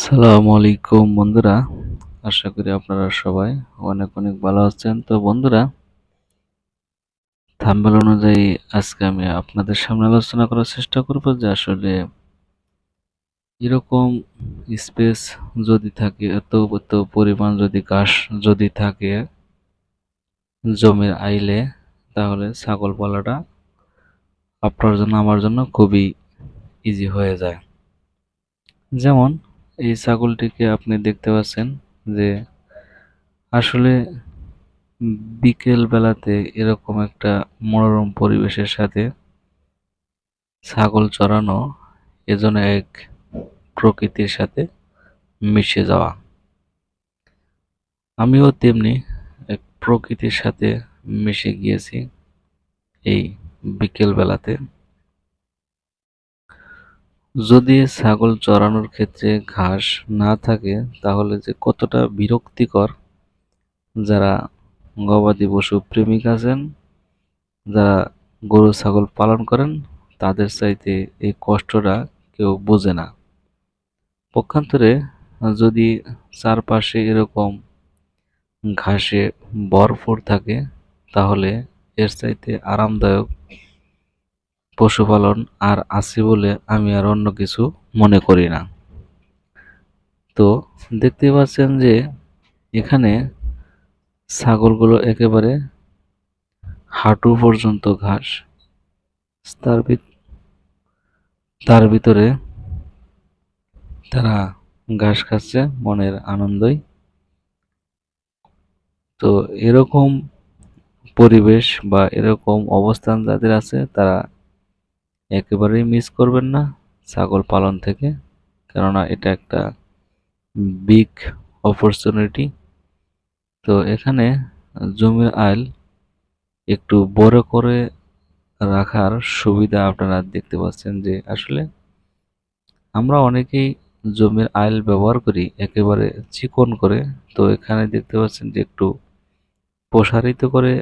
আসসালামু আলাইকুম বন্ধুরা, আশা করি আপনারা সবাই অনেক অনেক ভালো আছেন। তো বন্ধুরা, থাম্বেল অনুযায়ী আজকে আমি আপনাদের সামনে আলোচনা করার চেষ্টা করব যে আসলে এরকম স্পেস যদি থাকে, এত এত পরিমাণ যদি ঘাস যদি থাকে জমির আইলে, তাহলে ছাগল পালাটা আপনার জন্য, আমার জন্য খুবই ইজি হয়ে যায়। যেমন এই ছাগলটিকে আপনি দেখতে পাচ্ছেন যে আসলে বিকেল বেলাতে এরকম একটা মনোরম পরিবেশের সাথে ছাগল চড়ানো এজন্য এক প্রকৃতির সাথে মিশে যাওয়া। আমিও তেমনি এক প্রকৃতির সাথে মিশে গিয়েছি এই বিকেল বেলাতে। যদি ছাগল চড়ানোর ক্ষেত্রে ঘাস না থাকে, তাহলে যে কতটা বিরক্তিকর। যারা গবাদি পশু প্রেমিক আছেন, যারা গরু ছাগল পালন করেন, তাদের চাইতে এই কষ্টটা কেউ বোঝে না। পক্ষান্তরে যদি চারপাশে এরকম ঘাসে ভরপুর থাকে, তাহলে এর চাইতে আরামদায়ক পশুপালন আর আছে বলে আমি আর অন্য কিছু মনে করি না। তো দেখতে পাচ্ছেন যে এখানে ছাগলগুলো একেবারে হাঁটু পর্যন্ত ঘাস। তার তার ভিতরে তারা ঘাস খাচ্ছে মনের আনন্দই। তো এরকম পরিবেশ বা এরকম অবস্থান যাদের আছে তারা একেবারেই মিস করবেন না ছাগল পালন থেকে। কেননা এটা একটা বিগ অপরচুনিটি তো এখানে জমির আইল একটু বড় করে রাখার সুবিধা আপনারা দেখতে পাচ্ছেন যে আসলে আমরা অনেকেই জমির আইল ব্যবহার করি একেবারে চিকন করে। তো এখানে দেখতে পাচ্ছেন যে একটু প্রসারিত করে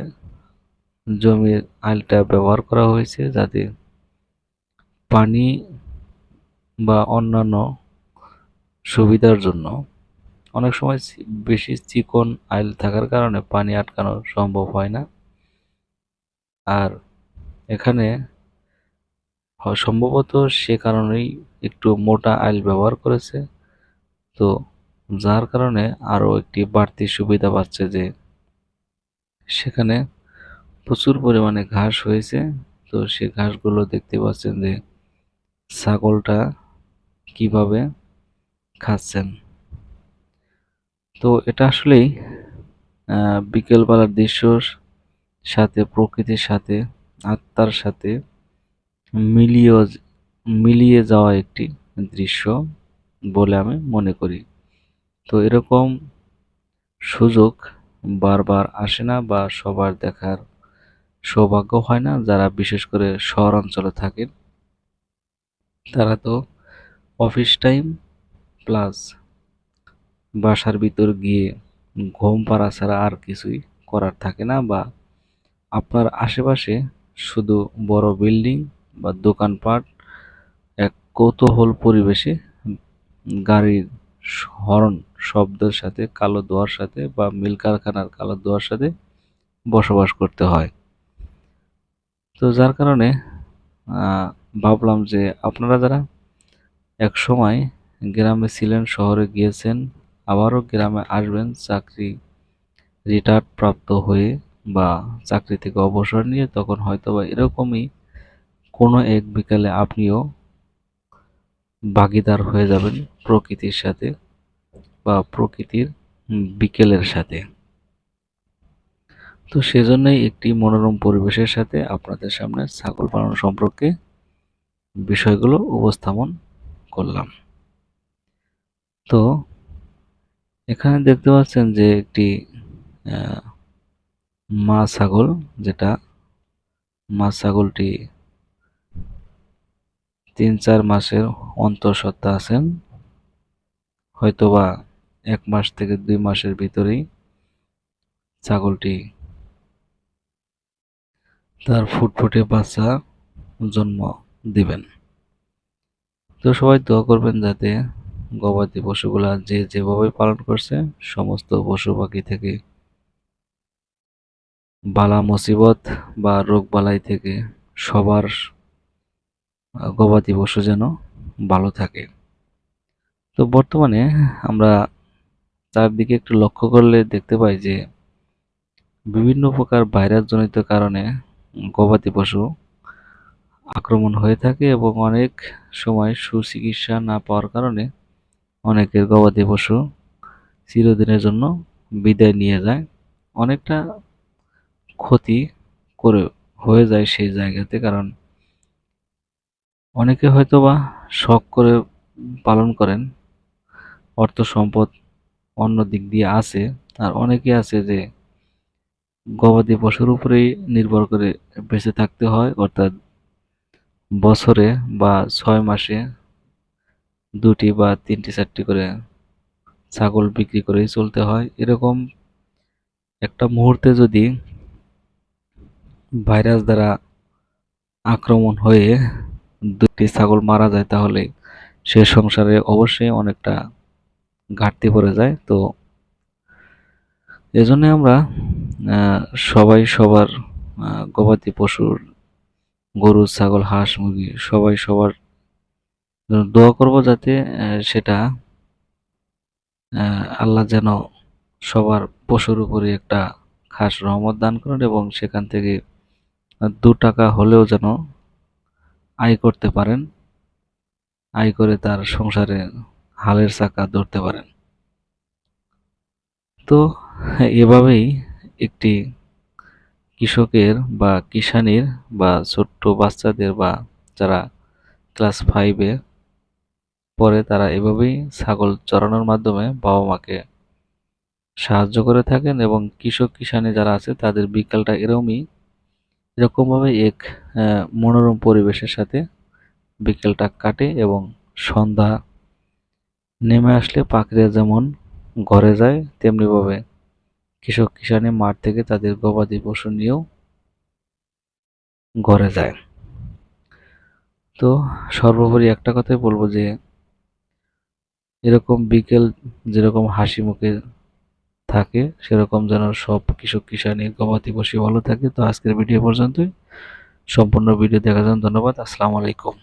জমির আইলটা ব্যবহার করা হয়েছে যাতে পানি বা অন্যান্য সুবিধার জন্য অনেক সময় বেশি চিকন আইল থাকার কারণে পানি আটকানো সম্ভব হয় না। আর এখানে সম্ভবত সে কারণেই একটু মোটা আইল ব্যবহার করেছে। তো যার কারণে আরও একটি বাড়তি সুবিধা পাচ্ছে যে সেখানে প্রচুর পরিমাণে ঘাস হয়েছে। তো সে ঘাসগুলো দেখতে পাচ্ছেন যে ছাগলটা কীভাবে খাচ্ছেন? তো এটা আসলেই বিকেলবেলার দৃশ্যর সাথে, প্রকৃতির সাথে, আত্মার সাথে মিলিয়ে মিলিয়ে যাওয়া একটি দৃশ্য বলে আমি মনে করি। তো এরকম সুযোগ বারবার আসে না বা সবার দেখার সৌভাগ্য হয় না। যারা বিশেষ করে শহর অঞ্চলে থাকেন তারা তো অফিস টাইম প্লাস বাসার ভিতর গিয়ে ঘুম পাড়া ছাড়া আর কিছুই করার থাকে না বা আপনার আশেপাশে শুধু বড় বিল্ডিং বা দোকানপাট এক কৌতূহল পরিবেশে গাড়ির হর্ন শব্দের সাথে, কালো দোয়ার সাথে বা মিল কারখানার কালো দোয়ার সাথে বসবাস করতে হয়। তো যার কারণে ভাবলাম যে আপনারা যারা এক সময় গ্রামে ছিলেন, শহরে গিয়েছেন, আবারও গ্রামে আসবেন, চাকরি রিটায়ার্ড প্রাপ্ত হয়ে বা চাকরি থেকে অবসর নিয়ে, তখন হয়তো বা এরকমই কোনো এক বিকালে আপনিও ভাগিদার হয়ে যাবেন প্রকৃতির সাথে বা প্রকৃতির বিকেলের সাথে। তো সেজন্যই একটি মনোরম পরিবেশের সাথে আপনাদের সামনে ছাগল পালন সম্পর্কে বিষয়গুলো উপস্থাপন করলাম। তো এখানে দেখতে পাচ্ছেন যে একটি মা ছাগল, যেটা মা ছাগলটি তিন চার মাসের অন্তঃসত্ত্বা আছেন। হয়তোবা এক মাস থেকে দুই মাসের ভিতরেই ছাগলটি তার ফুটফুটে বাচ্চা জন্ম দিবেন। তো সবাই দোয়া করবেন যাতে গবাদি পশুগুলা যে যেভাবে পালন করছে, সমস্ত পশু পাখি থেকে বালা মুসিবত বা রোগ বালাই থেকে সবার গবাদি পশু যেন ভালো থাকে। তো বর্তমানে আমরা চারদিকে একটু লক্ষ্য করলে দেখতে পাই যে, বিভিন্ন প্রকার ভাইরাস জনিত কারণে গবাদি পশু আক্রমণ হয়ে থাকে এবং অনেক সময় সুচিকিৎসা না পাওয়ার কারণে অনেকের গবাদি পশু চিরদিনের জন্য বিদায় নিয়ে যায়। অনেকটা ক্ষতি করে হয়ে যায় সেই জায়গাতে কারণ অনেকে হয়তোবা শখ করে পালন করেন, অর্থ সম্পদ অন্য দিক দিয়ে আছে। আর অনেকে আছে যে গবাদি পশুর উপরেই নির্ভর করে বেঁচে থাকতে হয়, অর্থাৎ বছরে বা ছয় মাসে দুটি বা তিনটি, চারটি করে ছাগল বিক্রি করেই চলতে হয়। এরকম একটা মুহূর্তে যদি ভাইরাস দ্বারা আক্রমণ হয়ে দুটি ছাগল মারা যায়, তাহলে সে সংসারে অবশ্যই অনেকটা ঘাটতি পড়ে যায়। তো এজন্য আমরা সবাই সবার গবাদি পশুর গরু, ছাগল, হাঁস, মুরগি, সবাই সবার দোয়া করব যাতে সেটা আল্লাহ যেন সবার পশুর উপরে একটা খাস রহমত দান করেন এবং সেখান থেকে দু টাকা হলেও যেন আয় করতে পারেন, আয় করে তার সংসারে হালের চাকা ধরতে পারেন। তো এভাবেই একটি কৃষকের বা কিষানির বা ছোট্ট বাচ্চাদের বা যারা ক্লাস ফাইভে পড়ে, তারা এভাবেই ছাগল চড়ানোর মাধ্যমে বাবা মাকে সাহায্য করে থাকেন এবং কৃষক কিষানি যারা আছে, তাদের বিকালটা এরকমই এরকমভাবে এক মনোরম পরিবেশের সাথে বিকেলটা কাটে এবং সন্ধ্যা নেমে আসলে পাখিরা যেমন ঘরে যায়, তেমনিভাবে কৃষক কিষানি মাঠ থেকে তাদের গবাদি পশু নিয়েও ঘরে যায়। তো সর্বোপরি একটা কথাই বলব যে, এরকম বিকেল যেরকম হাসি মুখে থাকে, সেরকম যেন সব কৃষক কিষানি গবাদি পশু ভালো থাকে। তো আজকের ভিডিও পর্যন্তই। সম্পূর্ণ ভিডিও দেখার জন্য ধন্যবাদ। আসসালামু আলাইকুম।